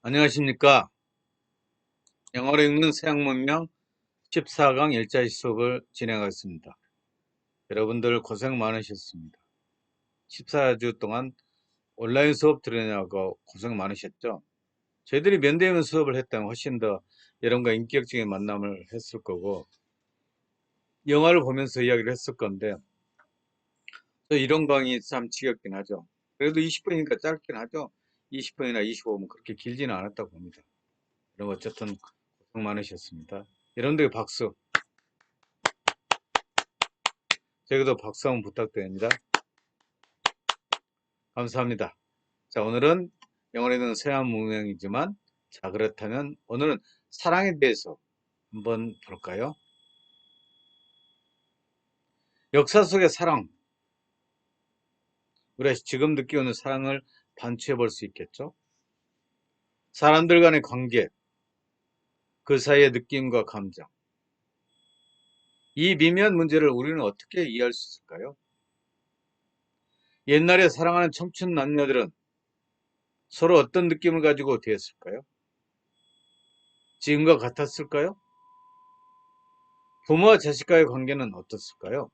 안녕하십니까. 영어로 읽는 서양문명 14강 일자리 수업을 진행하겠습니다. 여러분들 고생 많으셨습니다. 14주 동안 온라인 수업 들으냐고 고생 많으셨죠? 저희들이 면대면 수업을 했다면 훨씬 더 여러분과 인격적인 만남을 했을 거고 영화를 보면서 이야기를 했을 건데 또 이런 강의 참 지겹긴 하죠. 그래도 20분이니까 짧긴 하죠. 20분이나 25분 그렇게 길지는 않았다고 봅니다. 여러분 어쨌든 고생 많으셨습니다. 여러분들 박수. 저희도 박수 한번 부탁드립니다. 감사합니다. 자 오늘은 영어에는 서양 문명이지만 자 그렇다면 오늘은 사랑에 대해서 한번 볼까요? 역사 속의 사랑 우리가 지금 느끼는 사랑을 반추해 볼 수 있겠죠? 사람들 간의 관계, 그 사이의 느낌과 감정. 이 미묘한 문제를 우리는 어떻게 이해할 수 있을까요? 옛날에 사랑하는 청춘 남녀들은 서로 어떤 느낌을 가지고 대했을까요? 지금과 같았을까요? 부모와 자식과의 관계는 어떻을까요?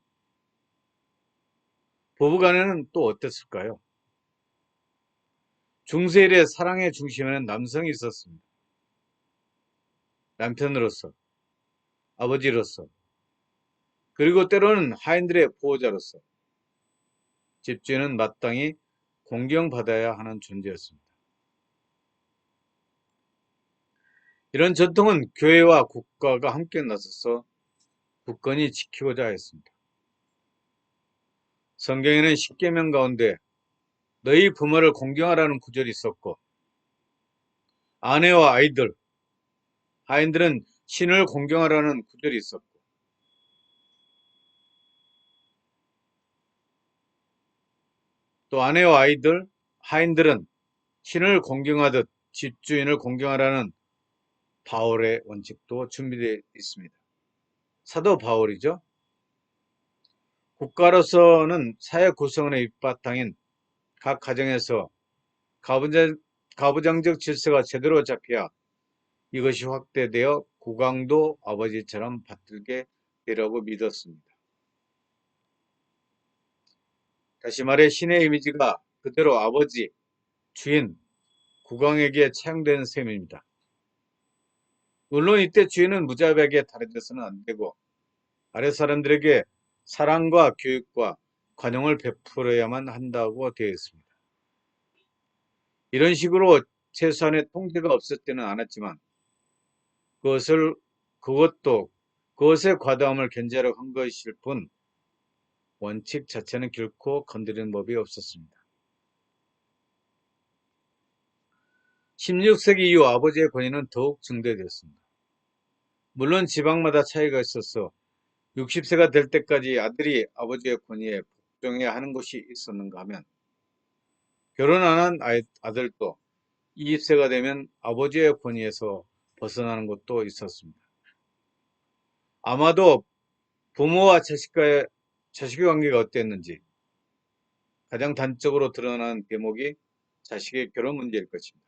부부 간에는 또 어땠을까요? 중세일의 사랑의 중심에는 남성이 있었습니다. 남편으로서, 아버지로서, 그리고 때로는 하인들의 보호자로서 집주인은 마땅히 공경받아야 하는 존재였습니다. 이런 전통은 교회와 국가가 함께 나서서 굳건히 지키고자 했습니다. 성경에는 십계명 가운데 너희 부모를 공경하라는 구절이 있었고 아내와 아이들, 하인들은 신을 공경하라는 구절이 있었고 또 아내와 아이들, 하인들은 신을 공경하듯 집주인을 공경하라는 바울의 원칙도 준비되어 있습니다. 사도 바울이죠. 국가로서는 사회 구성원의 밑바탕인 각 가정에서 가부장, 가부장적 질서가 제대로 잡혀야 이것이 확대되어 국왕도 아버지처럼 받들게 되라고 믿었습니다. 다시 말해 신의 이미지가 그대로 아버지, 주인, 국왕에게 차용되는 셈입니다. 물론 이때 주인은 무자비하게 다뤄져서는 안 되고 아래 사람들에게 사랑과 교육과 관용을 베풀어야만 한다고 되어 있습니다. 이런 식으로 최소한의 통제가 없었지는 않았지만 그것을 그것도 그것의 과다함을 견제하려 한 것일 뿐 원칙 자체는 결코 건드리는 법이 없었습니다. 16세기 이후 아버지의 권위는 더욱 증대되었습니다. 물론 지방마다 차이가 있어서 60세가 될 때까지 아들이 아버지의 권위에 복종해야 하는 곳이 있었는가 하면 결혼 안 한 아들도 20세가 되면 아버지의 권위에서 벗어나는 것도 있었습니다. 아마도 부모와 자식과의 자식의 관계가 어땠는지 가장 단적으로 드러나는 대목이 자식의 결혼 문제일 것입니다.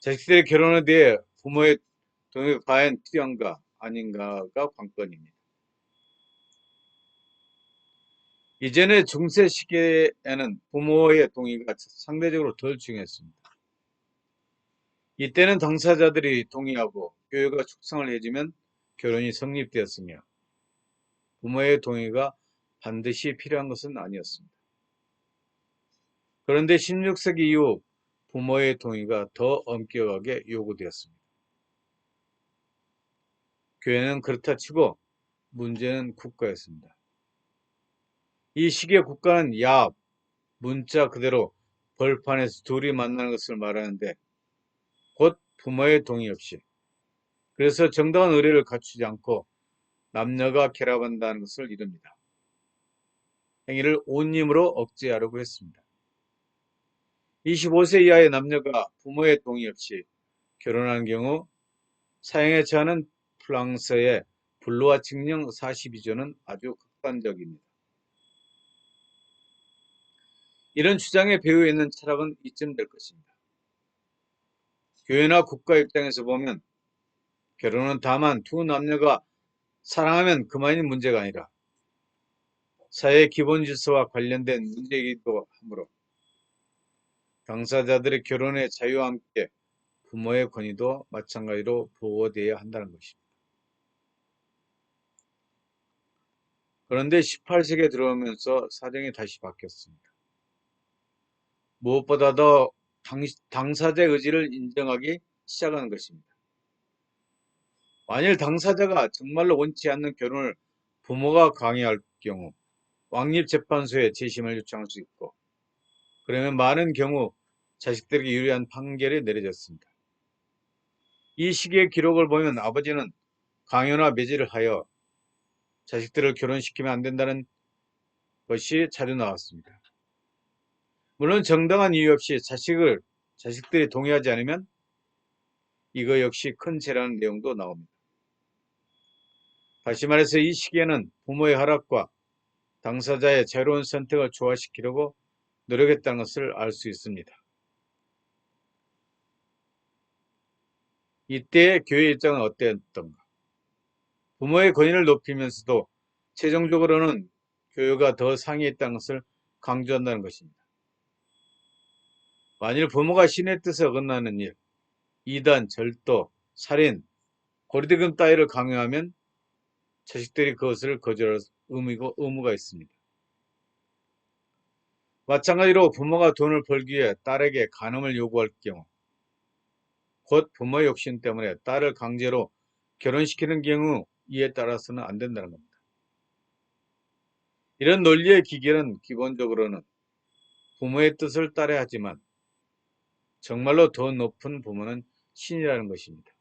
자식들의 결혼에 대해 부모의 동의가 과연 필요한가 아닌가가 관건입니다. 이전의 중세 시기에는 부모의 동의가 상대적으로 덜 중요했습니다. 이때는 당사자들이 동의하고 교회가 축성을 해주면 결혼이 성립되었으며 부모의 동의가 반드시 필요한 것은 아니었습니다. 그런데 16세기 이후 부모의 동의가 더 엄격하게 요구되었습니다. 교회는 그렇다 치고 문제는 국가였습니다. 이 시기의 국가는 야, 문자 그대로 벌판에서 둘이 만나는 것을 말하는데 곧 부모의 동의 없이 그래서 정당한 의뢰를 갖추지 않고 남녀가 결합한다는 것을 이릅니다. 행위를 온님으로 억제하려고 했습니다. 25세 이하의 남녀가 부모의 동의 없이 결혼한 경우 사형에 처하는 프랑스의 불로와 칙령 42조는 아주 극단적입니다. 이런 주장에 배후 있는 철학은 이쯤 될 것입니다. 교회나 국가 입장에서 보면 결혼은 다만 두 남녀가 사랑하면 그만인 문제가 아니라 사회의 기본 질서와 관련된 문제이기도 하므로 당사자들의 결혼의 자유와 함께 부모의 권위도 마찬가지로 보호되어야 한다는 것입니다. 그런데 18세기에 들어오면서 사정이 다시 바뀌었습니다. 무엇보다 더 당, 사자의 의지를 인정하기 시작하는 것입니다. 만일 당사자가 정말로 원치 않는 결혼을 부모가 강요할 경우 왕립재판소에 재심을 요청할 수 있고 그러면 많은 경우 자식들에게 유리한 판결이 내려졌습니다. 이 시기의 기록을 보면 아버지는 강요나 매질을 하여 자식들을 결혼시키면 안 된다는 것이 자주 나왔습니다. 물론 정당한 이유 없이 자식을 자식들이 동의하지 않으면 이거 역시 큰 죄라는 내용도 나옵니다. 다시 말해서 이 시기에는 부모의 허락과 당사자의 자유로운 선택을 조화시키려고 노력했다는 것을 알 수 있습니다. 이때 교회 입장은 어땠던가? 부모의 권위를 높이면서도 최종적으로는 교회가 더 상위에 있다는 것을 강조한다는 것입니다. 만일 부모가 신의 뜻에 어긋나는 일, 이단, 절도, 살인, 고리대금 따위를 강요하면 자식들이 그것을 거절할 의무고 의무가 있습니다. 마찬가지로 부모가 돈을 벌기 위해 딸에게 간음을 요구할 경우 곧 부모의 욕심 때문에 딸을 강제로 결혼시키는 경우 이에 따라서는 안 된다는 겁니다. 이런 논리의 기결은 기본적으로는 부모의 뜻을 따라야 하지만 정말로 더 높은 부모는 신이라는 것입니다.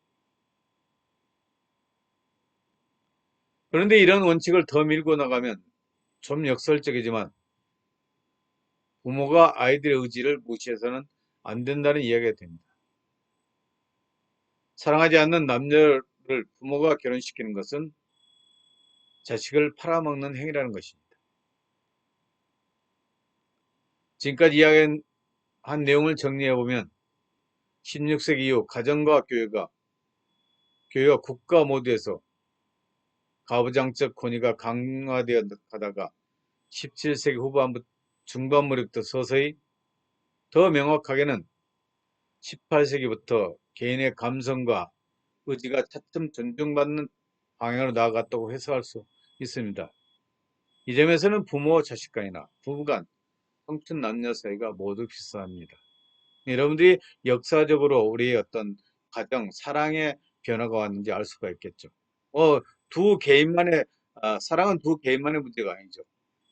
그런데 이런 원칙을 더 밀고 나가면 좀 역설적이지만 부모가 아이들의 의지를 무시해서는 안 된다는 이야기가 됩니다. 사랑하지 않는 남녀를 부모가 결혼시키는 것은 자식을 팔아먹는 행위라는 것입니다. 지금까지 이야기한 내용을 정리해보면 16세기 이후 가정과 교회가 교회와 국가 모두에서 가부장적 권위가 강화되어 가다가 17세기 후반부 중반 무렵부터 서서히 더 명확하게는 18세기부터 개인의 감성과 의지가 차츰 존중받는 방향으로 나아갔다고 해석할 수 있습니다. 이 점에서는 부모 자식 간이나 부부간 청춘 남녀 사이가 모두 비슷합니다. 여러분들이 역사적으로 우리의 어떤 가정, 사랑의 변화가 왔는지 알 수가 있겠죠. 어, 두 개인만의, 아, 사랑은 두 개인만의 문제가 아니죠.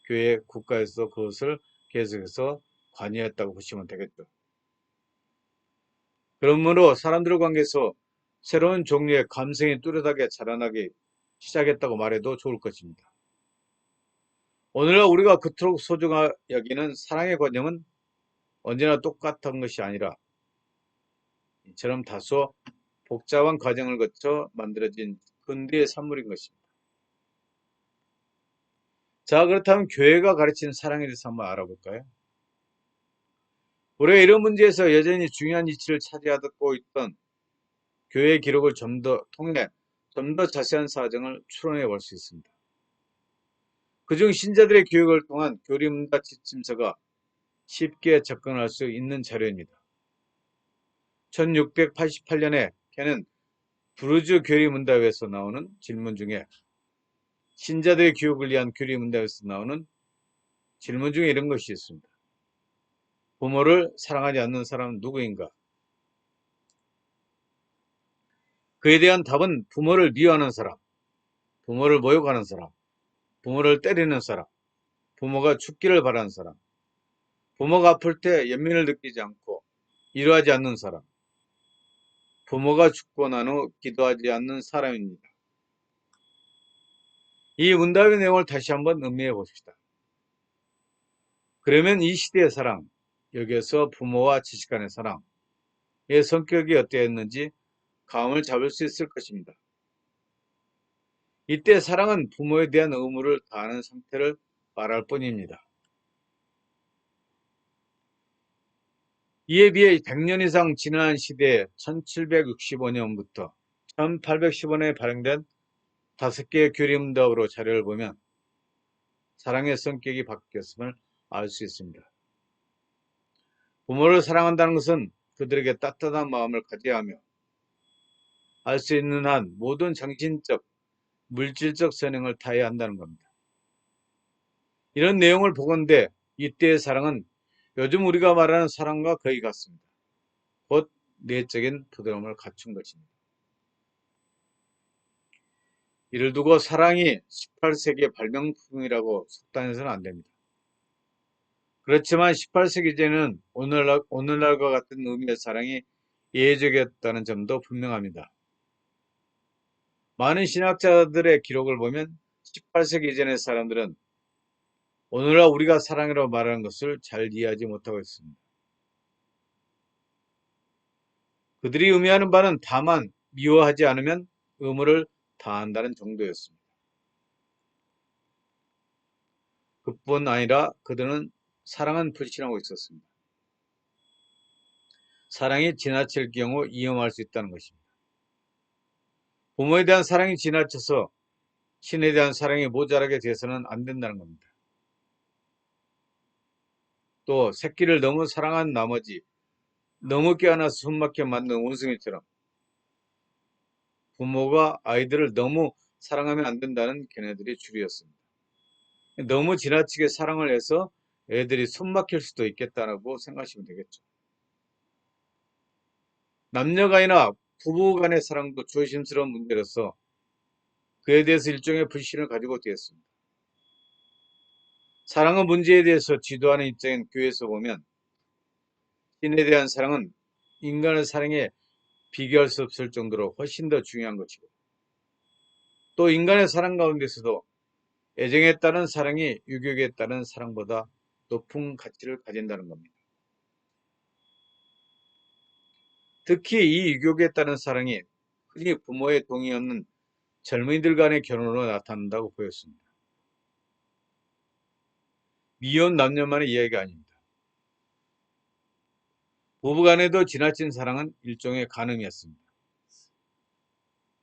교회, 국가에서 그것을 계속해서 관여했다고 보시면 되겠죠. 그러므로 사람들 관계에서 새로운 종류의 감성이 뚜렷하게 자라나기 시작했다고 말해도 좋을 것입니다. 오늘날 우리가 그토록 소중하 여기는 사랑의 관념은 언제나 똑같은 것이 아니라 이처럼 다소 복잡한 과정을 거쳐 만들어진 근대의 산물인 것입니다. 자 그렇다면 교회가 가르치는 사랑에 대해서 한번 알아볼까요? 우리가 이런 문제에서 여전히 중요한 위치를 차지하고 있던 교회의 기록을 좀 더 통해 좀 더 자세한 사정을 추론해 볼 수 있습니다. 그중 신자들의 교육을 통한 교리문과 지침서가 쉽게 접근할 수 있는 자료입니다. 1688년에 걔는 부르주 교리 문답에서 나오는 질문 중에 신자들의 교육을 위한 교리 문답에서 나오는 질문 중에 이런 것이 있습니다. 부모를 사랑하지 않는 사람은 누구인가? 그에 대한 답은 부모를 미워하는 사람, 부모를 모욕하는 사람, 부모를 때리는 사람, 부모가 죽기를 바라는 사람, 부모가 아플 때 연민을 느끼지 않고 이러하지 않는 사람, 부모가 죽고 난 후 기도하지 않는 사람입니다. 이 문답의 내용을 다시 한번 음미해 봅시다. 그러면 이 시대의 사랑, 여기에서 부모와 지식 간의 사랑의 성격이 어떠했는지 감을 잡을 수 있을 것입니다. 이때 사랑은 부모에 대한 의무를 다하는 상태를 말할 뿐입니다. 이에 비해 100년 이상 지난 시대에 1765년부터 1815년에 발행된 다섯 개의 교리문답으로 자료를 보면 사랑의 성격이 바뀌었음을 알 수 있습니다. 부모를 사랑한다는 것은 그들에게 따뜻한 마음을 가져야 하며 알 수 있는 한 모든 정신적, 물질적 선행을 다해야 한다는 겁니다. 이런 내용을 보건대 이때의 사랑은 요즘 우리가 말하는 사랑과 거의 같습니다. 곧 내적인 부드러움을 갖춘 것입니다. 이를 두고 사랑이 18세기의 발명품이라고 속단해서는 안 됩니다. 그렇지만 18세기제는 오늘날, 오늘날과 같은 의미의 사랑이 예적이었다는 점도 분명합니다. 많은 신학자들의 기록을 보면 18세기 이전의 사람들은 오늘날 우리가 사랑이라고 말하는 것을 잘 이해하지 못하고 있습니다. 그들이 의미하는 바는 다만 미워하지 않으면 의무를 다한다는 정도였습니다. 그뿐 아니라 그들은 사랑은 불신하고 있었습니다. 사랑이 지나칠 경우 위험할 수 있다는 것입니다. 부모에 대한 사랑이 지나쳐서 신에 대한 사랑이 모자라게 돼서는 안 된다는 겁니다. 또 새끼를 너무 사랑한 나머지 너무 깨어나서 숨막혀 만든 원숭이처럼 부모가 아이들을 너무 사랑하면 안 된다는 견해들이 주류였습니다. 너무 지나치게 사랑을 해서 애들이 숨막힐 수도 있겠다라고 생각하시면 되겠죠. 남녀간이나 부부 간의 사랑도 조심스러운 문제로서 그에 대해서 일종의 불신을 가지고 되었습니다. 사랑의 문제에 대해서 지도하는 입장인 교회에서 보면 신에 대한 사랑은 인간의 사랑에 비교할 수 없을 정도로 훨씬 더 중요한 것이고 또 인간의 사랑 가운데서도 애정에 따른 사랑이 유격에 따른 사랑보다 높은 가치를 가진다는 겁니다. 특히 이 유격에 따른 사랑이 흔히 부모의 동의 없는 젊은이들 간의 결혼으로 나타난다고 보였습니다. 미혼 남녀만의 이야기가 아닙니다. 부부간에도 지나친 사랑은 일종의 간음이었습니다.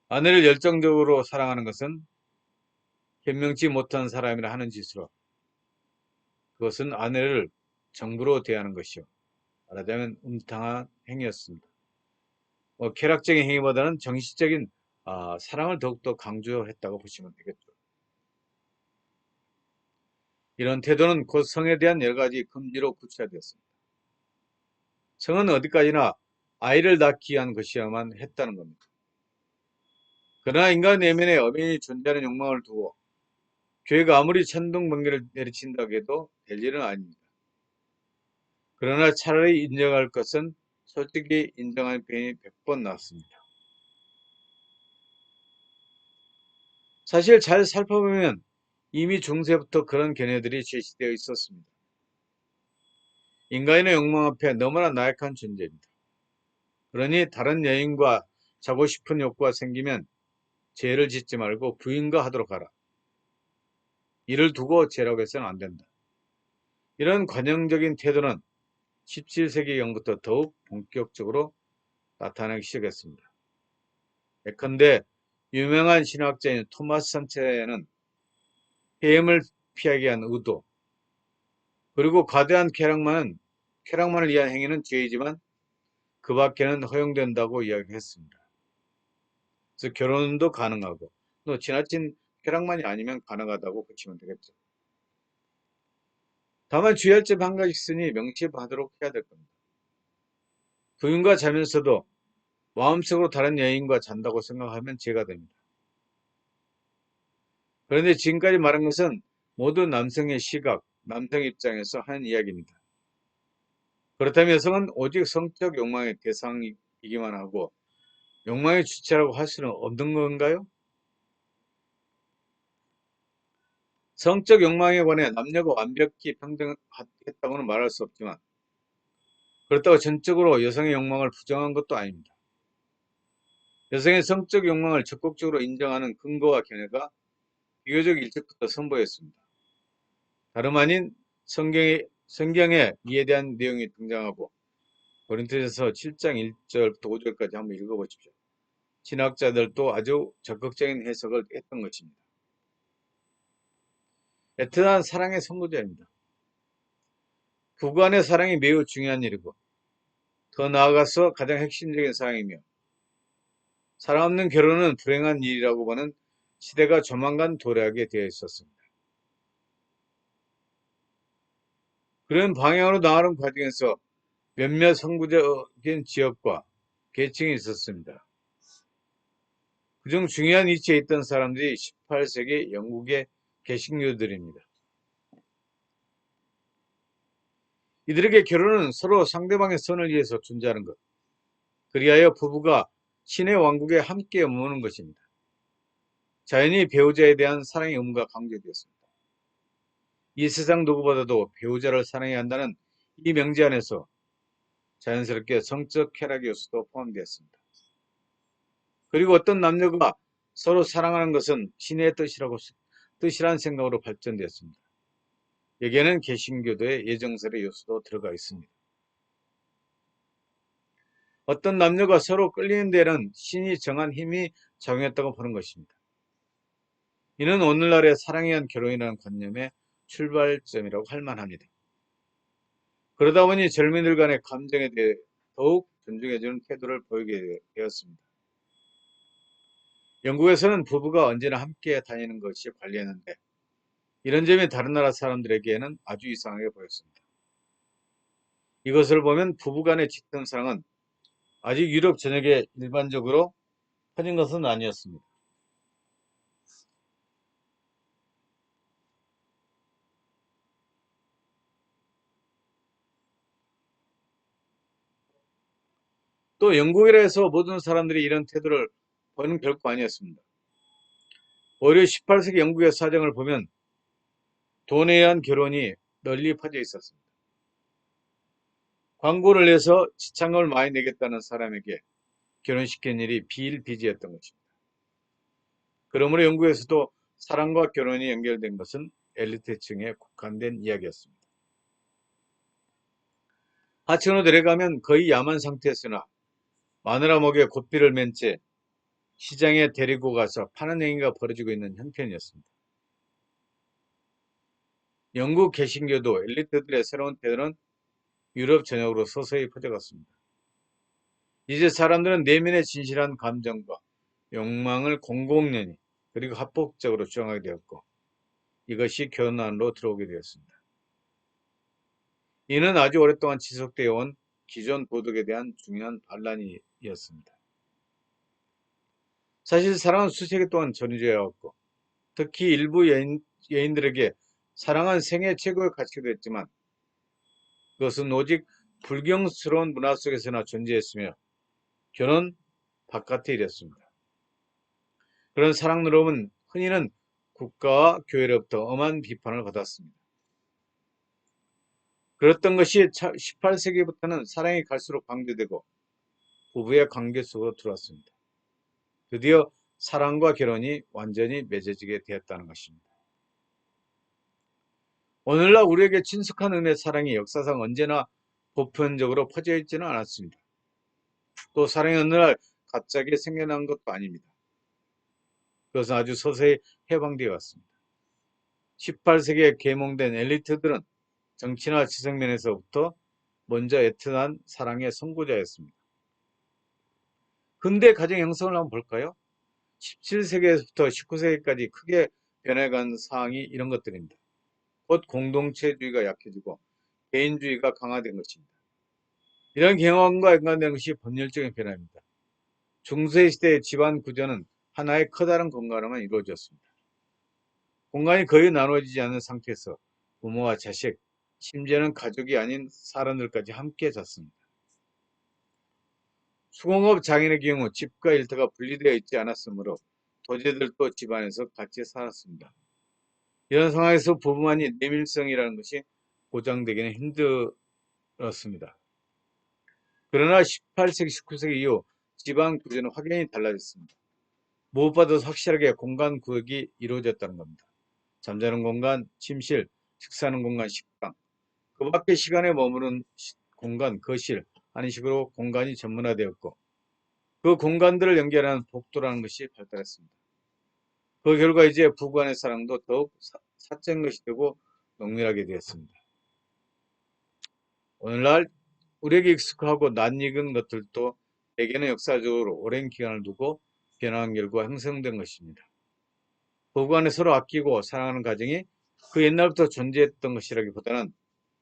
아내를 열정적으로 사랑하는 것은 현명치 못한 사람이라 하는 짓으로 그것은 아내를 정부로 대하는 것이요. 말하자면 음탕한 행위였습니다. 뭐 쾌락적인 행위보다는 정신적인 아, 사랑을 더욱더 강조했다고 보시면 되겠죠. 이런 태도는 곧 성에 대한 여러 가지 금지로 구체화되었습니다. 성은 어디까지나 아이를 낳기 위한 것이야만 했다는 겁니다. 그러나 인간 내면에 엄연히 존재하는 욕망을 두고 교회가 아무리 천둥 번개를 내리친다고 해도 될 일은 아닙니다. 그러나 차라리 인정할 것은 솔직히 인정하는 편이 100번 낫습니다. 사실 잘 살펴보면 이미 중세부터 그런 견해들이 제시되어 있었습니다. 인간의 욕망 앞에 너무나 나약한 존재입니다. 그러니 다른 여인과 자고 싶은 욕구가 생기면 죄를 짓지 말고 부인과 하도록 하라. 이를 두고 죄라고 해서는 안 된다. 이런 관용적인 태도는 17세기 경부터 더욱 본격적으로 나타나기 시작했습니다. 예컨대 유명한 신학자인 토마스 산체는 해임을 피하기 위한 의도, 그리고 과대한 쾌락만은 쾌락만을 위한 행위는 죄이지만 그 밖에는 허용된다고 이야기했습니다. 그래서 결혼도 가능하고 또 지나친 쾌락만이 아니면 가능하다고 보시면 되겠죠. 다만 주의할 점 한 가지 있으니 명시하도록 해야 될 겁니다. 부인과 자면서도 마음속으로 다른 여인과 잔다고 생각하면 죄가 됩니다. 그런데 지금까지 말한 것은 모두 남성의 시각, 남성 입장에서 하는 이야기입니다. 그렇다면 여성은 오직 성적 욕망의 대상이기만 하고 욕망의 주체라고 할 수는 없는 건가요? 성적 욕망에 관해 남녀가 완벽히 평등했다고는 말할 수 없지만 그렇다고 전적으로 여성의 욕망을 부정한 것도 아닙니다. 여성의 성적 욕망을 적극적으로 인정하는 근거와 견해가 비교적 일찍부터 선보였습니다. 다름 아닌 성경에, 성경에 이에 대한 내용이 등장하고 고린도전서 7장 1절부터 5절까지 한번 읽어보십시오. 신학자들도 아주 적극적인 해석을 했던 것입니다. 애틋한 사랑의 선구자입니다. 부부간의 사랑이 매우 중요한 일이고 더 나아가서 가장 핵심적인 사랑이며 사랑 없는 결혼은 불행한 일이라고 보는 시대가 조만간 도래하게 되어 있었습니다. 그런 방향으로 나가는 과정에서 몇몇 선구적인 지역과 계층이 있었습니다. 그중 중요한 위치에 있던 사람들이 18세기 영국의 개신교들입니다. 이들에게 결혼은 서로 상대방의 선을 위해서 존재하는 것. 그리하여 부부가 신의 왕국에 함께 머무는 것입니다. 자연히 배우자에 대한 사랑의 의무가 강조되었습니다. 이 세상 누구보다도 배우자를 사랑해야 한다는 이 명제 안에서 자연스럽게 성적 쾌락의 요소도 포함되었습니다. 그리고 어떤 남녀가 서로 사랑하는 것은 신의 뜻이라고 뜻이란 생각으로 발전되었습니다. 여기에는 개신교도의 예정설의 요소도 들어가 있습니다. 어떤 남녀가 서로 끌리는 데는 신이 정한 힘이 작용했다고 보는 것입니다. 이는 오늘날의 사랑에 의한 결혼이라는 관념의 출발점이라고 할 만합니다. 그러다 보니 젊은이들 간의 감정에 대해 더욱 존중해주는 태도를 보이게 되었습니다. 영국에서는 부부가 언제나 함께 다니는 것이 관리했는데 이런 점이 다른 나라 사람들에게는 아주 이상하게 보였습니다. 이것을 보면 부부간의 사랑은 아직 유럽 전역에 일반적으로 퍼진 것은 아니었습니다. 또 영국이라 해서 모든 사람들이 이런 태도를 보는 결코 아니었습니다. 오히려 18세기 영국의 사정을 보면 돈에 의한 결혼이 널리 퍼져 있었습니다. 광고를 내서 지참금을 많이 내겠다는 사람에게 결혼시킨 일이 비일비재했던 것입니다. 그러므로 영국에서도 사랑과 결혼이 연결된 것은 엘리트층에 국한된 이야기였습니다. 하층으로 내려가면 거의 야만 상태였으나 마누라 목에 고삐를 맨 채 시장에 데리고 가서 파는 행위가 벌어지고 있는 형편이었습니다. 영국 개신교도 엘리트들의 새로운 태도는 유럽 전역으로 서서히 퍼져갔습니다. 이제 사람들은 내면의 진실한 감정과 욕망을 공공연히 그리고 합법적으로 주장하게 되었고 이것이 안으로 들어오게 되었습니다. 이는 아주 오랫동안 지속되어 온 기존 도덕에 대한 중요한 반란이 었습니다. 사실 사랑은 수세기 동안 왔고 특히 일부 여인, 여인들에게 사랑은 생애 최고의 가치가 됐지만 그것은 오직 불경스러운 문화 속에서나 존재했으며 결혼 바깥의 일이었습니다. 그런 사랑 노름은 흔히는 국가와 교회로부터 엄한 비판을 받았습니다. 그랬던 것이 18세기부터는 사랑이 갈수록 강조되고 부부의 관계 속으로 들어왔습니다. 드디어 사랑과 결혼이 완전히 맺어지게 되었다는 것입니다. 오늘날 우리에게 친숙한 은혜 사랑이 역사상 언제나 보편적으로 퍼져 있지는 않았습니다. 또 사랑이 어느 날 갑자기 생겨난 것도 아닙니다. 그것은 아주 서서히 해방되어 왔습니다. 18세기에 계몽된 엘리트들은 정치나 지성면에서부터 먼저 애틋한 사랑의 선구자였습니다. 근대 가정 형성을 한번 볼까요? 17세기에서부터 19세기까지 크게 변해간 사항이 이런 것들입니다. 곧 공동체주의가 약해지고 개인주의가 강화된 것입니다. 이런 경험과 연관된 것이 법률적인 변화입니다. 중세 시대의 집안 구조는 하나의 커다란 공간으로만 이루어졌습니다. 공간이 거의 나눠지지 않은 상태에서 부모와 자식, 심지어는 가족이 아닌 사람들까지 함께 잤습니다. 수공업 장인의 경우 집과 일터가 분리되어 있지 않았으므로 도제들도 집안에서 같이 살았습니다. 이런 상황에서 부부만이 내밀성이라는 것이 보장되기는 힘들었습니다. 그러나 18세기, 19세기 이후 지방 구조는 확연히 달라졌습니다. 무엇보다도 확실하게 공간 구역이 이루어졌다는 겁니다. 잠자는 공간, 침실, 식사하는 공간, 식당, 그 밖에 시간에 머무는 공간, 거실, 하는 식으로 공간이 전문화되었고 그 공간들을 연결하는 복도라는 것이 발달했습니다. 그 결과 이제 부부간의 사랑도 더욱 사, 사적인 것이 되고 농밀하게 되었습니다. 오늘날 우리에게 익숙하고 낯익은 것들도 대개는 역사적으로 오랜 기간을 두고 변화한 결과 형성된 것입니다. 부부간에 서로 아끼고 사랑하는 가정이 그 옛날부터 존재했던 것이라기보다는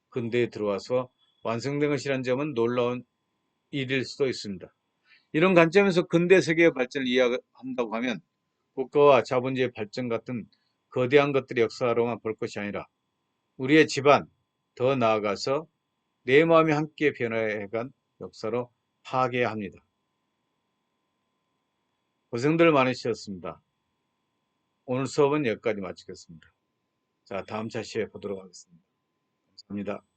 근대에 들어와서 완성된 것이라는 점은 놀라운 일일 수도 있습니다. 이런 관점에서 근대 세계의 발전을 이해한다고 하면 국가와 자본주의 발전 같은 거대한 것들의 역사로만 볼 것이 아니라 우리의 집안, 더 나아가서 내 마음이 함께 변화해간 역사로 파악해야 합니다. 고생들 많으셨습니다. 오늘 수업은 여기까지 마치겠습니다. 자, 다음 차시에 보도록 하겠습니다. 감사합니다.